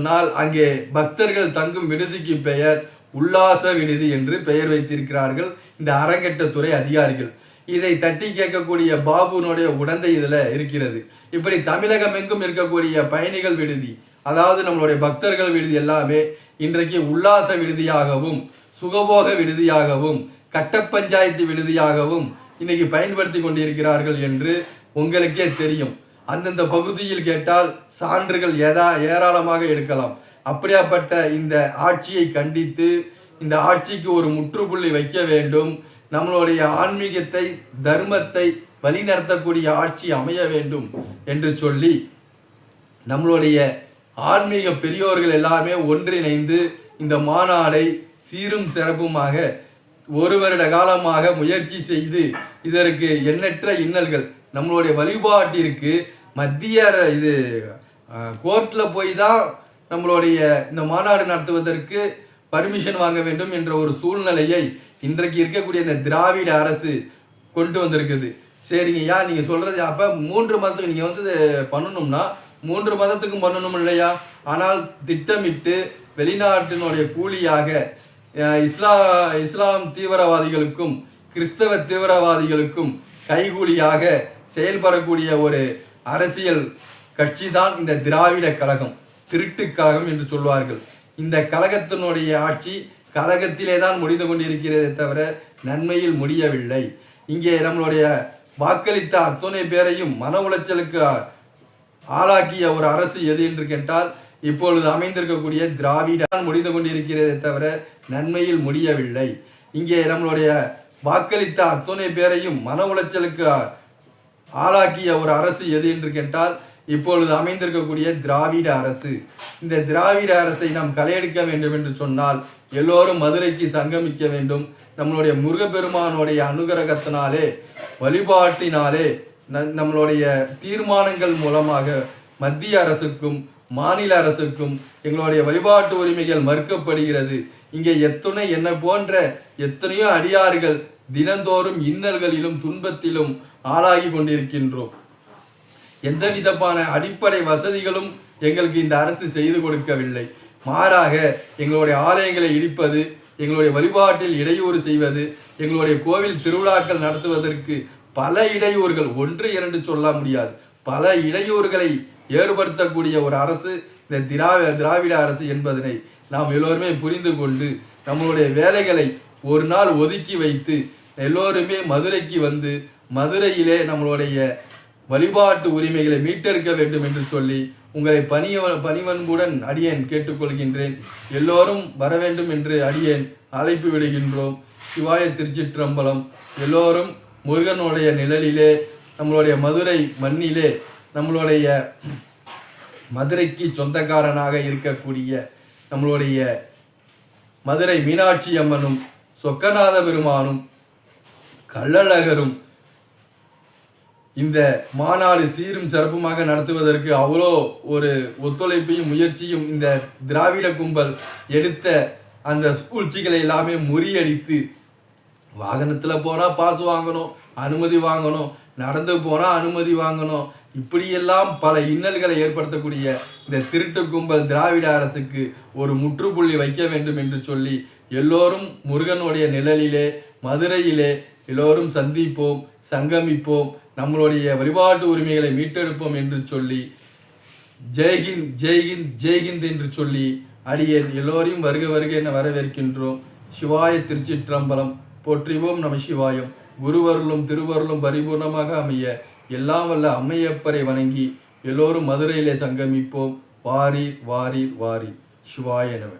சொன்னால் அங்கே பக்தர்கள் தங்கும் விடுதிக்கு பெயர் உல்லாச விடுதி என்று பெயர் வைத்திருக்கிறார்கள் இந்த அறங்கட்டத்துறை அதிகாரிகள். இதை தட்டி கேட்கக்கூடிய பாபுனுடைய உடந்தை இதில் இருக்கிறது. இப்படி தமிழகம் எங்கும் இருக்கக்கூடிய பயணிகள் விடுதி அதாவது நம்மளுடைய பக்தர்கள் விடுதி எல்லாமே இன்றைக்கு உல்லாச விடுதியாகவும் சுகபோக விடுதியாகவும் கட்ட பஞ்சாயத்து விடுதியாகவும் இன்னைக்கு பயன்படுத்தி கொண்டிருக்கிறார்கள் என்று உங்களுக்கே தெரியும். அந்தந்த பகுதியில் கேட்டால் சான்றுகள் ஏதா ஏராளமாக எடுக்கலாம். அப்படியாப்பட்ட இந்த ஆட்சியை கண்டித்து இந்த ஆட்சிக்கு ஒரு முற்றுப்புள்ளி வைக்க வேண்டும். நம்மளுடைய ஆன்மீகத்தை தர்மத்தை வழிநடத்தக்கூடிய ஆட்சி அமைய வேண்டும் என்று சொல்லி நம்மளுடைய ஆன்மீக பெரியோர்கள் எல்லாமே ஒன்றிணைந்து இந்த மாநாடை சீரும் சிறப்புமாக ஒரு வருட காலமாக முயற்சி செய்து இதற்கு எண்ணற்ற இன்னல்கள் நம்மளுடைய வழிபாட்டிற்கு மத்திய இது கோர்ட்டில் போய் தான் நம்மளுடைய இந்த மாநாடு நடத்துவதற்கு பர்மிஷன் வாங்க வேண்டும் என்ற ஒரு சூழ்நிலையை இன்றைக்கு இருக்கக்கூடிய இந்த திராவிட அரசு கொண்டு வந்திருக்குது. சரிங்க ஐயா நீங்கள் சொல்கிறது அப்போ மூன்று மதத்துக்கு நீங்கள் வந்து பண்ணணும்னா மூன்று மதத்துக்கும் பண்ணணும் இல்லையா? ஆனால் திட்டமிட்டு வெளிநாட்டினுடைய கூலியாக இஸ்லா இஸ்லாம் தீவிரவாதிகளுக்கும் கிறிஸ்தவ தீவிரவாதிகளுக்கும் கைகூலியாக செயல்படக்கூடிய ஒரு அரசியல் கட்சி தான் இந்த திராவிட கழகம் திருட்டு கழகம் என்று சொல்வார்கள். இந்த கழகத்தினுடைய ஆட்சி கழகத்திலே தான் முடிந்து கொண்டிருக்கிறதே தவிர நன்மையில் முடியவில்லை. இங்கே நம்மளுடைய வாக்களித்த அத்துணை பேரையும் மன உளைச்சலுக்கு ஆளாக்கிய ஒரு அரசு எது என்று கேட்டால் இப்பொழுது அமைந்திருக்கக்கூடிய திராவிடம் முடிந்து கொண்டிருக்கிறதே தவிர நன்மையில் முடியவில்லை. இங்கே நம்மளுடைய வாக்களித்த அத்துணை பேரையும் மன உளைச்சலுக்கு ஆளாக்கிய ஒரு அரசு எது என்று கேட்டால் இப்பொழுது அமைந்திருக்கக்கூடிய திராவிட அரசு. இந்த திராவிட அரசை நாம் களையெடுக்க வேண்டும் என்று சொன்னால் எல்லோரும் மதுரைக்கு சங்கமிக்க வேண்டும். நம்மளுடைய முருகப்பெருமானுடைய அனுகிரகத்தினாலே வழிபாட்டினாலே நம்மளுடைய தீர்மானங்கள் மூலமாக மத்திய அரசுக்கும் மாநில அரசுக்கும் எங்களுடைய வழிபாட்டு உரிமைகள் மறுக்கப்படுகிறது. இங்கே எத்துணை என்ன போன்ற எத்தனையோ அடியார்கள் தினந்தோறும் இன்னல்களிலும் துன்பத்திலும் ஆளாகி கொண்டிருக்கின்றோம். எந்த விதமான அடிப்படை வசதிகளும் எங்களுக்கு இந்த அரசு செய்து கொடுக்கவில்லை. மாறாக எங்களுடைய ஆலயங்களை இடிப்பது எங்களுடைய வழிபாட்டில் இடையூறு செய்வது எங்களுடைய கோவில் திருவிழாக்கள் நடத்துவதற்கு பல இடையூறுகள் ஒன்று இரண்டு சொல்ல முடியாது. பல இடையூறுகளை ஏற்படுத்தக்கூடிய ஒரு அரசு இந்த திராவிட திராவிட அரசு என்பதனை நாம் எல்லோருமே புரிந்து கொண்டு நம்மளுடைய வேலைகளை ஒரு நாள் ஒதுக்கி வைத்து எல்லோருமே மதுரைக்கு வந்து மதுரையிலே நம்மளுடைய வழிபாட்டு உரிமைகளை மீட்டெடுக்க வேண்டும் என்று சொல்லி உங்களை பணிய பணிவன்புடன் அடியேன் கேட்டுக்கொள்கின்றேன். எல்லோரும் வர வேண்டும் என்று அடியேன் அழைப்பு விடுகின்றோம். சிவாய திருச்சிற்றம்பலம். எல்லோரும் முருகனுடைய நிழலிலே நம்மளுடைய மதுரை மண்ணிலே நம்மளுடைய மதுரைக்கு சொந்தக்காரனாக இருக்கக்கூடிய நம்மளுடைய மதுரை மீனாட்சி அம்மனும் சொக்கநாத பெருமானும் கள்ளழகரும் இந்த மாநாடு சீரும் சிறப்புமாக நடத்துவதற்கு அவ்வளோ ஒரு ஒத்துழைப்பையும் முயற்சியும் இந்த திராவிட கும்பல் எடுத்த அந்த சூழ்ச்சிகளை எல்லாமே முறியடித்து வாகனத்தில் போனால் பாஸ் வாங்கணும் அனுமதி வாங்கணும் நடந்து போனால் அனுமதி வாங்கணும் இப்படியெல்லாம் பல இன்னல்களை ஏற்படுத்தக்கூடிய இந்த திருட்டு கும்பல் திராவிட அரசுக்கு ஒரு முற்றுப்புள்ளி வைக்க வேண்டும் என்று சொல்லி எல்லோரும் முருகனுடைய நிழலிலே மதுரையிலே எல்லோரும் சந்திப்போம் சங்கமிப்போம் நம்மளுடைய வழிபாட்டு உரிமைகளை மீட்டெடுப்போம் என்று சொல்லி ஜெய்ஹிந்த் ஜெய்ஹிந்த் ஜெய்ஹிந்த் என்று சொல்லி அடியேன். எல்லோரையும் வருக வருக என வரவேற்கின்றோம். சிவாய திருச்சிற்றம்பலம் போற்றிவோம் நம சிவாயம். குருவருளும் திருவருளும் பரிபூர்ணமாக அமைய எல்லாம் வல்ல அம்மையப்பரை வணங்கி எல்லோரும் மதுரையிலே சங்கமிப்போம். வாரீர் வாரீர் வாரீர். சிவாய நம.